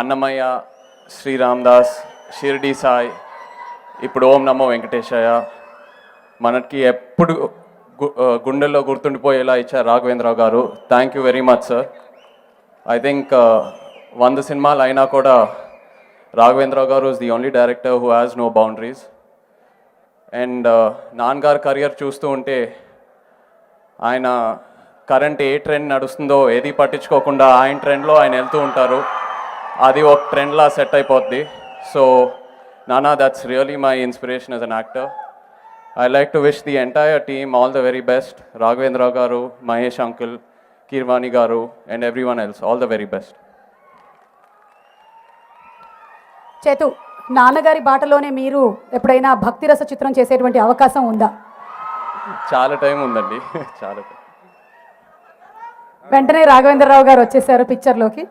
అన్నమయ్య శ్రీరామ్ దాస్ షిరిడి సాయి ఇప్పుడు ఓం నమో వెంకటేశయ్య. మనకి ఎప్పుడు గుండెల్లో గుర్తుండిపోయేలా ఇచ్చారు రాఘవేంద్రరావు గారు. Thank you very much sir I think వంద సినిమాలు అయినా కూడా రాఘవేంద్రరావు గారు is the only director who has no boundaries and నాన్నగారు కెరియర్ చూస్తూ ఉంటే ఆయన కరెంట్ ఏ ట్రెండ్ నడుస్తుందో ఏది పట్టించుకోకుండా ఆయన ట్రెండ్లో ఆయన వెళ్తూ ఉంటారు. అది ఒక ట్రెండ్లా సెట్ అయిపోద్ది. సో నానా that's really my inspiration as an actor I like to wish the entire team all the very best Raghavendrarao గారు మహేష్ అంకుల్ కీర్వాణి గారు and everyone else all the very best చేతు నాన్నగారి బాటలోనే మీరు ఎప్పుడైనా భక్తిరస చిత్రం చేసేటువంటి అవకాశం ఉందా? చాలా టైం ఉందండి. చాలా వెంటనే రాఘవేంద్రరావు గారు వచ్చేసారు పిక్చర్లోకి